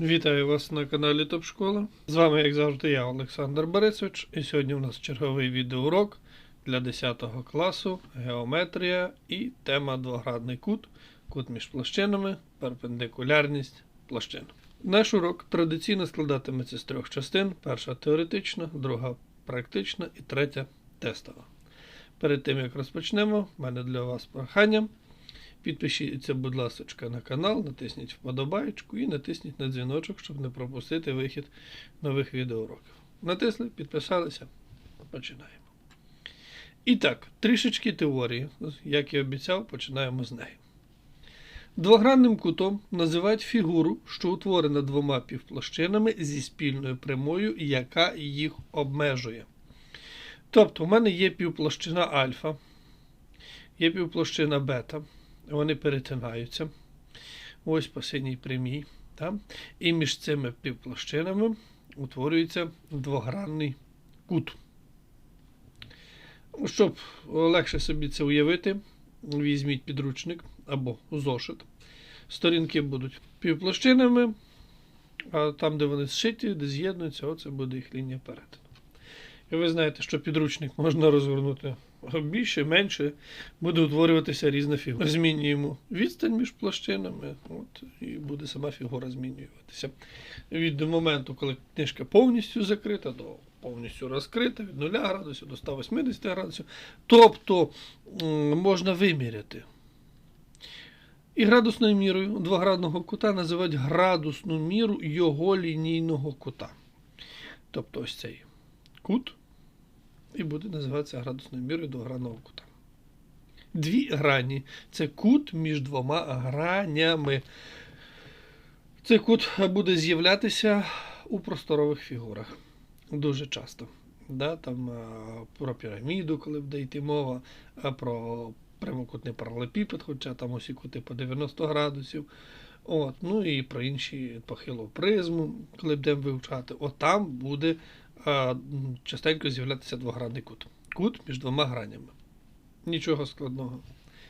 Вітаю вас на каналі Топ Школа. З вами, як завжди, я, Олександр Борисович, і сьогодні у нас черговий відеоурок для 10 класу геометрія і тема двоградний кут, кут між площинами, перпендикулярність площин. Наш урок традиційно складатиметься з трьох частин: перша теоретична, друга практична і третя тестова. Перед тим як розпочнемо, в мене для вас прохання. Підпишіться, будь ласка, на канал, натисніть вподобайку і натисніть на дзвіночок, щоб не пропустити вихід нових відеоуроків. Натисли, підписалися. Починаємо. І так, трішечки теорії. Як і обіцяв, починаємо з неї. Двогранним кутом називають фігуру, що утворена двома півплощинами зі спільною прямою, яка їх обмежує. Тобто, у мене є півплощина альфа, є півплощина бета вони перетинаються. Ось по синій прямій. Так? І між цими півплощинами утворюється двогранний кут. Щоб легше собі це уявити, візьміть підручник або зошит. Сторінки будуть півплощинами, а там, де вони зшиті, де з'єднуються, оце буде їх лінія перетину. І ви знаєте, що підручник можна розгорнути більше, менше, буде утворюватися різна фігура. Змінюємо відстань між площинами, от, і буде сама фігура змінюватися. Від моменту, коли книжка повністю закрита, до повністю розкрита, від 0 градусів до 180 градусів. Тобто можна виміряти. І градусною мірою двоградного кута називають градусну міру його лінійного кута. Тобто ось цей кут і буде називатися градусною мірою двогранного кута. Дві грані це кут між двома гранями. Цей кут буде з'являтися у просторових фігурах дуже часто. Да, там Про піраміду, коли буде йти мова, про прямокутний паралепіпед, хоча там усі кути по 90 градусів. От, Ну і про інші похилу призму, коли будемо вивчати. От там буде частенько з'являтися двогранний кут. Кут між двома гранями. Нічого складного.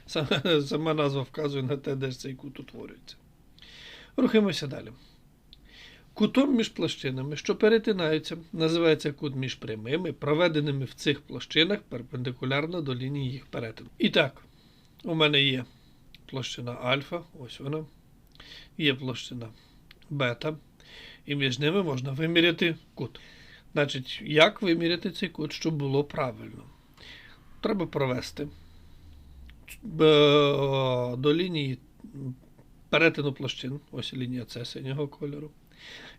Сама, сама назва вказує на те, де ж цей кут утворюється. Рухаємося далі. Кутом між площинами, що перетинаються, називається кут між прямими, проведеними в цих площинах перпендикулярно до лінії їх перетину. І так, у мене є площина альфа, ось вона, є площина бета, і між ними можна виміряти кут. Значить, як виміряти цей кут, щоб було правильно? Треба провести до лінії перетину площин, ось лінія С синього кольору.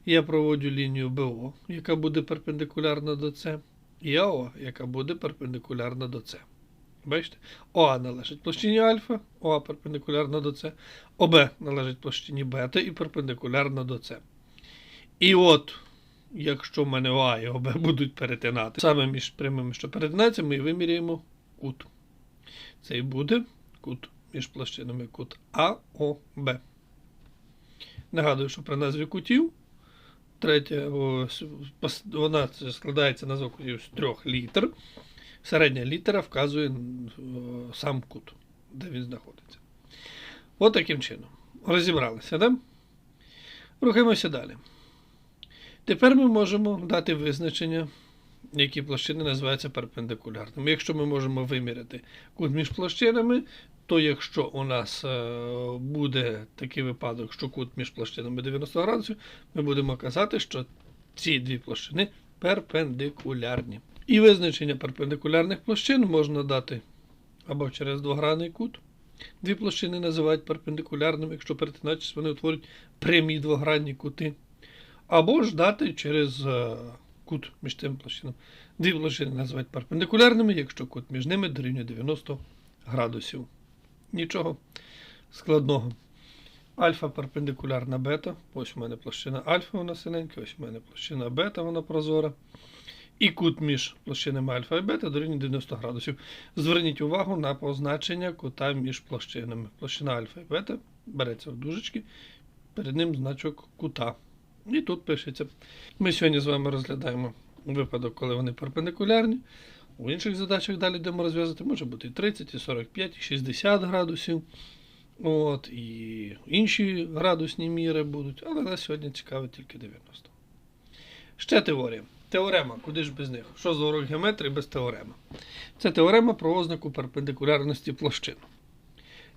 Я проводжу лінію БО, яка буде перпендикулярна до С, і АО, яка буде перпендикулярна до С. Бачите? ОА належить площині альфа, ОА перпендикулярна до С, ОБ належить площині бета і перпендикулярна до С. І от, якщо мене ОА і ОБ будуть перетинати, саме між прямими, що перетинаються, ми виміряємо кут. Це і буде кут між площинами кут АОБ. Нагадую, що при назві кутів. Третя, вона складається назва кутів з трьох літер. Середня літера вказує сам кут, де він знаходиться. От таким чином. Розібралися, да? Рухаємося далі. Тепер ми можемо дати визначення, які площини називаються перпендикулярними. Якщо ми можемо виміряти кут між площинами, то якщо у нас буде такий випадок, що кут між площинами 90 градусів, ми будемо казати, що ці дві площини перпендикулярні. І визначення перпендикулярних площин можна дати або через двогранний кут. Дві площини називають перпендикулярними, якщо перетинаючись, вони утворюють прямі двогранні кути. Або ж дати через кут між тими площинами. Дві площини називають перпендикулярними, якщо кут між ними дорівнює 90 градусів. Нічого складного. Альфа перпендикулярна бета. Ось у мене площина альфа, вона синенька, ось у мене площина бета, вона прозора. І кут між площинами альфа і бета дорівнює 90 градусів. Зверніть увагу на позначення кута між площинами. Площина альфа і бета береться в дужечки, перед ним значок кута. І тут пишеться. Ми сьогодні з вами розглядаємо випадок, коли вони перпендикулярні. У інших задачах далі будемо розв'язати, може бути і 30, і 45, і 60 градусів. От, і інші градусні міри будуть, але нас сьогодні цікавить тільки 90. Ще теорія. Теорема, куди ж без них? Що за урок геометрії без теореми? Це теорема про ознаку перпендикулярності площин.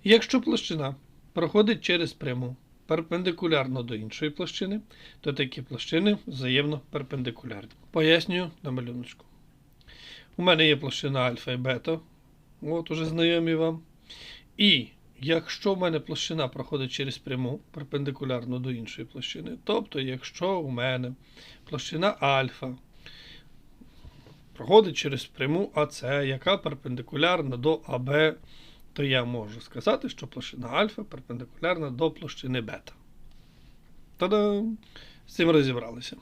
Якщо площина проходить через пряму перпендикулярно до іншої площини, то такі площини взаємно перпендикулярні. Пояснюю на малюночку. У мене є площина альфа і бета, от уже знайомі вам. І якщо в мене площина проходить через пряму перпендикулярно до іншої площини, тобто, якщо у мене площина альфа проходить через пряму АС, яка перпендикулярна до АБ, то я можу сказати, що площина альфа перпендикулярна до площини бета. Та-дам! З цим розібралися.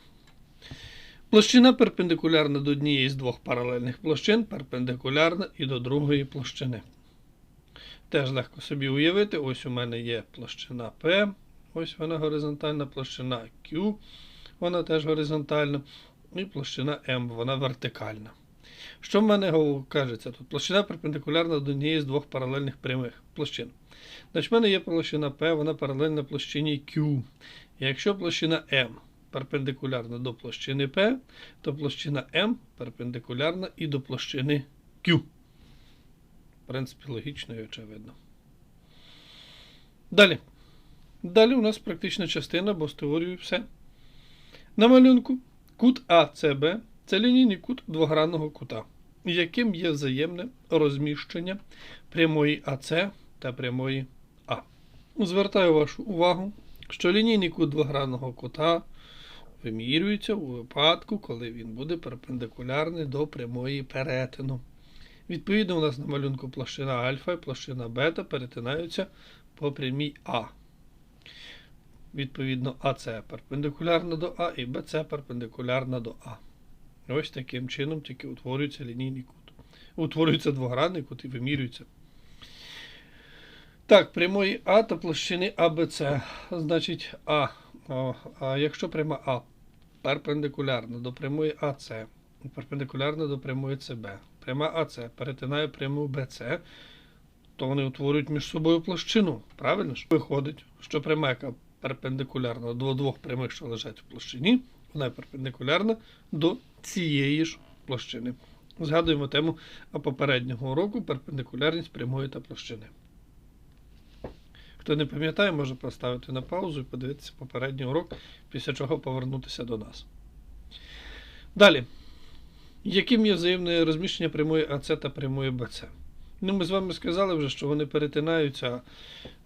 Площина перпендикулярна до однієї з двох паралельних площин, перпендикулярна і до другої площини. Теж легко собі уявити. Ось у мене є площина P, ось вона горизонтальна, площина Q, вона теж горизонтальна, і площина M, вона вертикальна. Що в мене кажеться тут? Площина перпендикулярна до однієї з двох паралельних прямих площин. Значить, в мене є площина P, вона паралельна площині Q. Якщо площина M перпендикулярна до площини P, то площина M перпендикулярна і до площини Q. В принципі, логічно і очевидно. Далі. Далі у нас практична частина, бо з теорією все. На малюнку кут АЦБ це лінійний кут двогранного кута, яким є взаємне розміщення прямої АЦ та прямої А. Звертаю вашу увагу, що лінійний кут двогранного кута вимірюється у випадку, коли він буде перпендикулярний до прямої перетину. Відповідно, у нас на малюнку площина альфа і площина бета перетинаються по прямій А. Відповідно, АС перпендикулярна до А і БЦ перпендикулярна до А. Ось таким чином тільки утворюється лінійний кут. Утворюється двогранний кут і вимірюється. Так, прямої А та площини АБЦ. Значить, А. А якщо пряма А перпендикулярна до прямої АС, перпендикулярна до прямої ЦБ, пряма АС перетинає пряму БЦ, то вони утворюють між собою площину. Правильно ж? Виходить, що пряма, яка перпендикулярна до двох прямих, що лежать в площині, вона перпендикулярна до цієї ж площини. Згадуємо тему попереднього уроку перпендикулярність прямої та площини. Хто не пам'ятає, може поставити на паузу і подивитися попередній урок, після чого повернутися до нас. Далі. Яким є взаємне розміщення прямої АЦ та прямої БЦ? Ну, ми з вами сказали вже, що вони перетинаються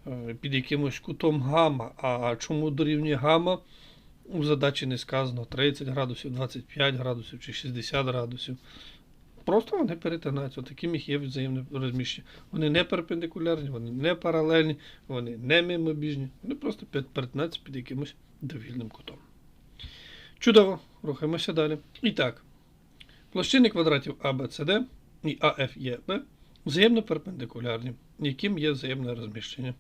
е, під якимось кутом гамма. А чому дорівнює гамма? У задачі не сказано 30 градусів, 25 градусів чи 60 градусів. Просто вони перетинаються. Таким їх є взаємне розміщення. Вони не перпендикулярні, вони не паралельні, вони не мимобіжні. Вони просто перетинаються під якимось довільним кутом. Чудово, рухаємося далі. І так, площини квадратів ABCD і AFEB взаємно перпендикулярні, яким є взаємне розміщення.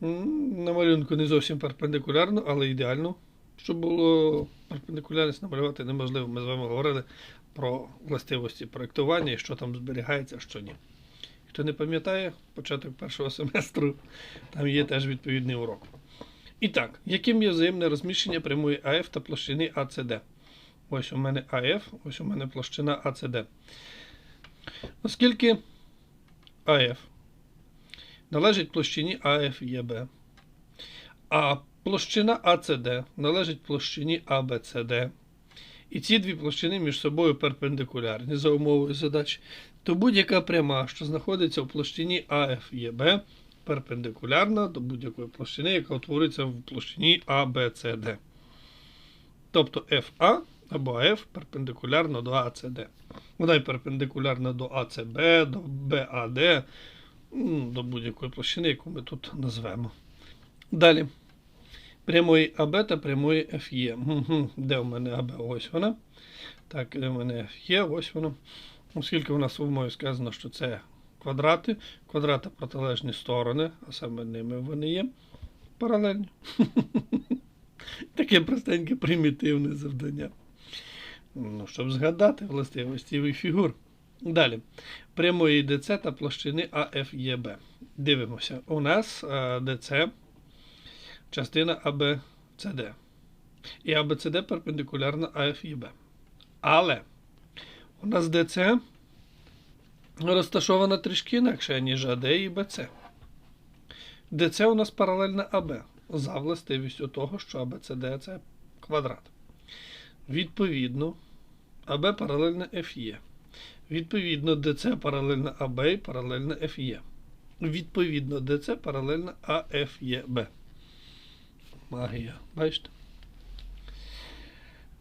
На малюнку не зовсім перпендикулярно, але ідеально. Щоб було перпендикулярність намалювати неможливо. Ми з вами говорили про властивості проєктування і що там зберігається, а що ні. Хто не пам'ятає, початок першого семестру, там є теж відповідний урок. І так, яким є взаємне розміщення прямої АФ та площини АЦД? Ось у мене АФ, ось у мене площина АЦД. Оскільки АФ належить площині АФЄБ, а площина АЦД належить площині АБЦД, і ці дві площини між собою перпендикулярні за умовою задачі, то будь-яка пряма, що знаходиться в площині АФЄБ, перпендикулярна до будь-якої площини, яка утворюється в площині АБЦД. Тобто FA або АФ перпендикулярна до АЦД. Вона й перпендикулярна до АЦБ, до БАД, до будь-якої площини, яку ми тут назвемо. Далі. Прямої АБ та прямої ФЄ. Де в мене АБ? Ось вона. Так, де в мене ФЄ, ось воно. Оскільки у нас в умові сказано, що це квадрати, квадрати протилежні сторони, а саме ними вони є паралельні. Таке простеньке примітивне завдання. Ну, щоб згадати властивості фігур. Далі. Прямої ДЦ та площини АФЄБ. Дивимося. У нас е, ДЦ частина АБЦД. І АБЦД перпендикулярна АФЄБ. Але у нас ДЦ розташована трішки інакше, ніж АД і БЦ. ДЦ у нас паралельна АБ. За властивістю того, що АБЦД це квадрат. Відповідно, АБ паралельна ФЄ. Відповідно, ДЦ паралельна АБ і паралельна ФЄ. Відповідно, ДЦ паралельна АФЄБ. Магія. Бачите?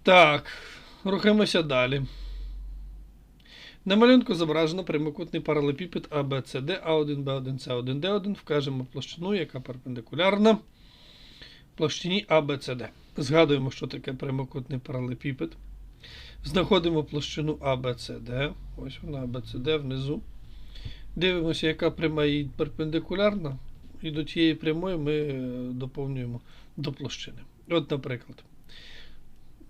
Так, рухаємося далі. На малюнку зображено прямокутний паралепіпед ABCD A1, B1, C1, D1. Вкажемо площину, яка перпендикулярна площині ABCD. Згадуємо, що таке прямокутний паралепіпед. Знаходимо площину ABCD. Ось вона ABCD внизу. Дивимося, яка пряма їй перпендикулярна. І до тієї прямої ми е, доповнюємо до площини. От, наприклад,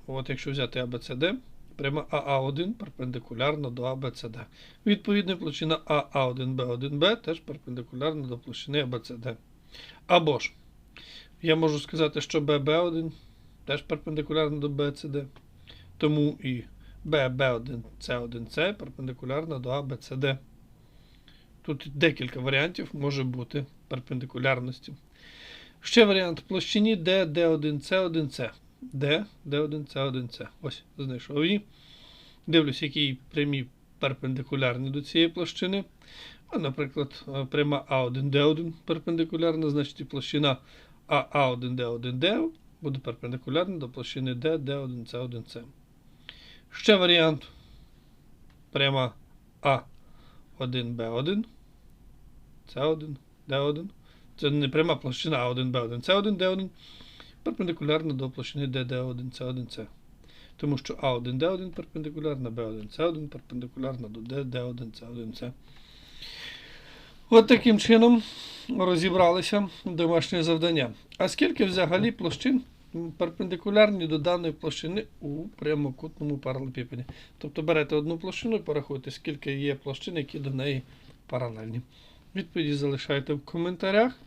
от якщо взяти ABCD, пряма АА1 перпендикулярна до ABCD. Відповідно, площина АА1Б1Б теж перпендикулярна до площини ABCD. Або ж, я можу сказати, що ББ1 теж перпендикулярна до BCD. Тому і bb 1 c 1 c перпендикулярна до ABCD. Тут декілька варіантів може бути перпендикулярності. Ще варіант площині D, D1C1C. D, D1C1C. Ось, знайшов її. Дивлюсь, які прямі перпендикулярні до цієї площини. А, Наприклад, пряма А1D1 перпендикулярна, значить і площина АА1D1D буде перпендикулярна до площини D, D1C1C. Ще варіант. Пряма А1Б1. С1, Д1. Це не пряма площина А1, Б1, С1, Д1. Перпендикулярна до площини ДД1, С1, С. Тому що А1, Д1 перпендикулярна, Б1, С1 перпендикулярна до ДД1, С1, С. От таким чином розібралися домашнє завдання. А скільки взагалі площин перпендикулярні до даної площини у прямокутному паралепіпеді? Тобто берете одну площину і порахуйте, скільки є площин, які до неї паралельні. Відповіді залишайте в коментарях.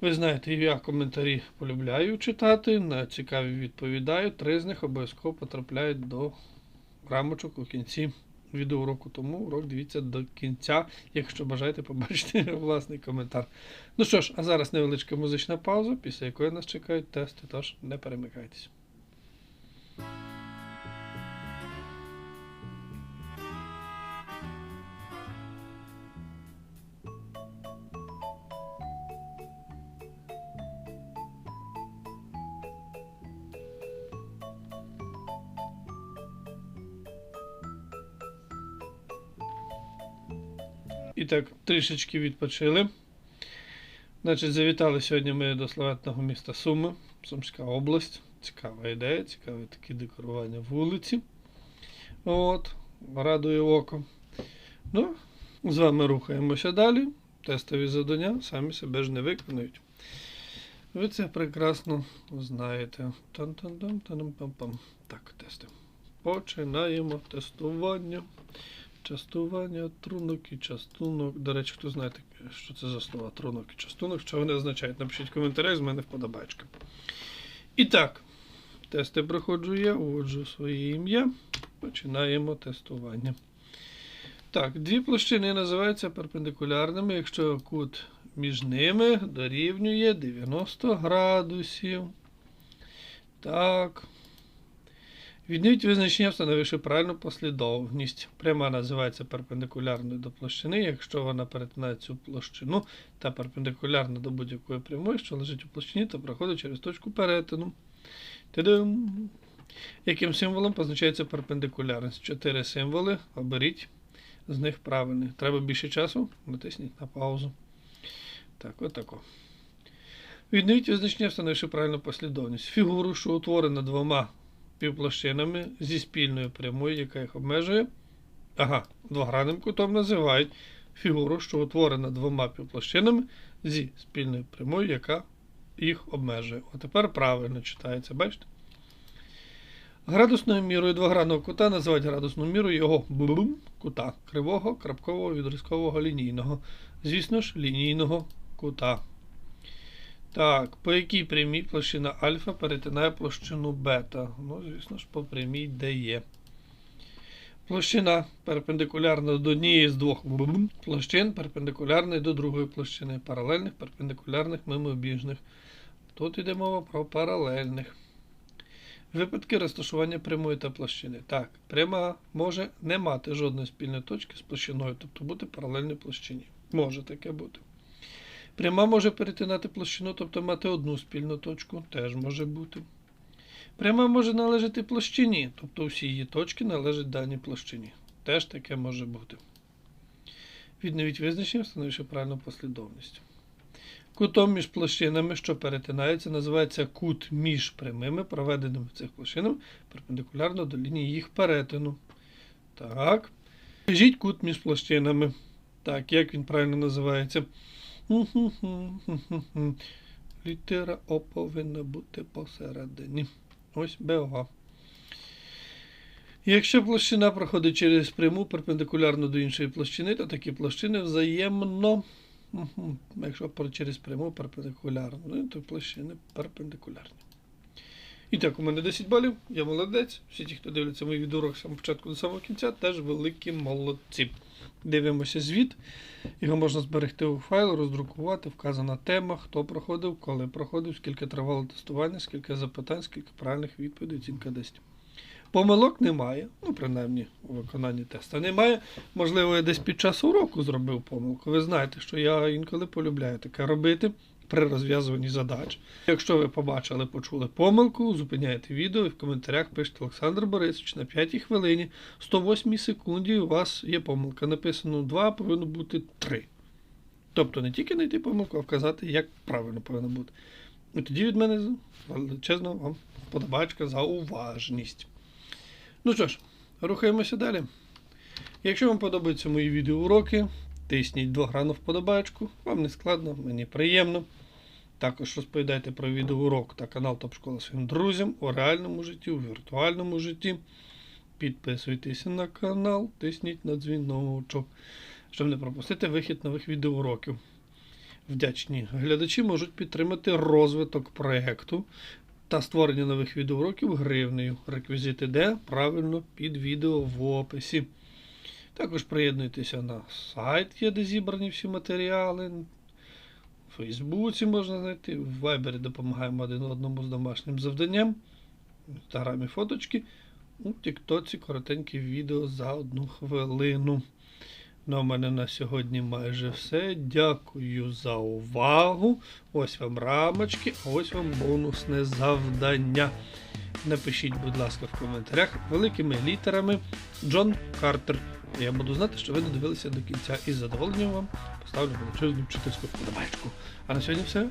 Ви знаєте, я коментарі полюбляю читати, на цікаві відповідаю. Три з них обов'язково потрапляють до рамочок у кінці відеоуроку. Тому урок дивіться до кінця, якщо бажаєте побачити власний коментар. Ну що ж, а зараз невеличка музична пауза, після якої нас чекають тести, тож не перемикайтесь. І так, трішечки відпочили. Значить, Завітали сьогодні ми до славетного міста Суми, Сумська область. Цікава ідея, цікаве таке декорування вулиці. От, Радує око. Ну, З вами рухаємося далі. Тестові завдання самі себе ж не виконують. Ви це прекрасно знаєте. Тан-тан-тан-тан-пам-пам. Так, тести. Починаємо тестування. Частування, трунок і частунок. До речі, хто знає, що це за слова трунок і частунок, що вони означають? Напишіть в коментарях, з мене вподобачка. І так, тести проходжу я, уводжу своє ім'я. Починаємо тестування. Так, дві площини називаються перпендикулярними, якщо кут між ними дорівнює 90 градусів. Так. Відніть визначення, встановивши правильну послідовність. Пряма називається перпендикулярною до площини, якщо вона перетинає цю площину та перпендикулярна до будь-якої прямої, що лежить у площині, то проходить через точку перетину. Та-дам! Яким символом позначається перпендикулярність? Чотири символи. Оберіть з них правильний. Треба більше часу? Натисніть на паузу. Так, отако. Відновіть визначення, встановивши правильну послідовність. Фігуру, що утворена двома півплощинами зі спільною прямою, яка їх обмежує. Ага, двогранним кутом називають фігуру, що утворена двома півплощинами зі спільною прямою, яка їх обмежує. От тепер правильно читається, бачите? Градусною мірою двогранного кута називають градусну міру його бум кута кривого, крапкового, відрізкового, лінійного. Звісно ж, лінійного кута. Так, по якій прямій площина альфа перетинає площину бета? Ну, звісно ж, по прямій де є. Площина перпендикулярна до однієї з двох площин, перпендикулярна до другої площини, паралельних, перпендикулярних, мимобіжних. Тут йде мова про паралельних. Випадки розташування прямої та площини. Так, пряма може не мати жодної спільної точки з площиною, тобто бути паралельній площині. Може таке бути. Пряма може перетинати площину, тобто мати одну спільну точку, теж може бути. Пряма може належати площині, тобто всі її точки належать даній площині. Теж таке може бути. Відновіть визначення, встановивши правильну послідовність. Кутом між площинами, що перетинаються, називається кут між прямими, проведеними цих площинам перпендикулярно до лінії їх перетину. Так. Скажіть кут між площинами. Так, як він правильно називається? Літера О повинна бути посередині. Ось БО. Якщо площина проходить через пряму перпендикулярно до іншої площини, то такі площини взаємно. Якщо через пряму перпендикулярно, ну, то площини перпендикулярні. І так, у мене 10 балів, я молодець. Всі ті, хто дивляться мої відеоуроки з самого початку до самого кінця, теж великі молодці. Дивимося звіт. Його можна зберегти у файл, роздрукувати, вказана тема, хто проходив, коли проходив, скільки тривало тестування, скільки запитань, скільки правильних відповідей, оцінка 10. Помилок немає, ну, принаймні, у виконанні теста немає. Можливо, я десь під час уроку зробив помилку. Ви знаєте, що я інколи полюбляю таке робити при розв'язуванні задач. Якщо ви побачили, почули помилку, зупиняєте відео і в коментарях пишете Олександр Борисович на 5 хвилині, 108 секунді у вас є помилка. Написано 2, повинно бути 3. Тобто не тільки знайти помилку, а вказати, як правильно повинно бути. І тоді від мене величезна вам вподобачка за уважність. Ну що ж, рухаємося далі. Якщо вам подобаються мої відеоуроки, тисніть двограну вподобачку. Вам не складно, мені приємно. Також розповідайте про відеоурок та канал Топ Школа своїм друзям у реальному житті, у віртуальному житті. Підписуйтеся на канал, тисніть на дзвіночок, щоб не пропустити вихід нових відеоуроків. Вдячні глядачі можуть підтримати розвиток проєкту та створення нових відеоуроків гривнею. Реквізити де правильно під відео в описі. Також приєднуйтеся на сайт, є де зібрані всі матеріали. Фейсбуці можна знайти, в Вайбері допомагаємо один одному з домашнім завданням. В інстаграмі фоточки. У Тіктоці коротенькі відео за одну хвилину. Ну, у мене на сьогодні майже все. Дякую за увагу. Ось вам рамочки, ось вам бонусне завдання. Напишіть, будь ласка, в коментарях великими літерами Джон Картер. Я буду знати, що ви додивилися до кінця і з задоволенням вам поставлю величезну вчительську подобачку. А на сьогодні все.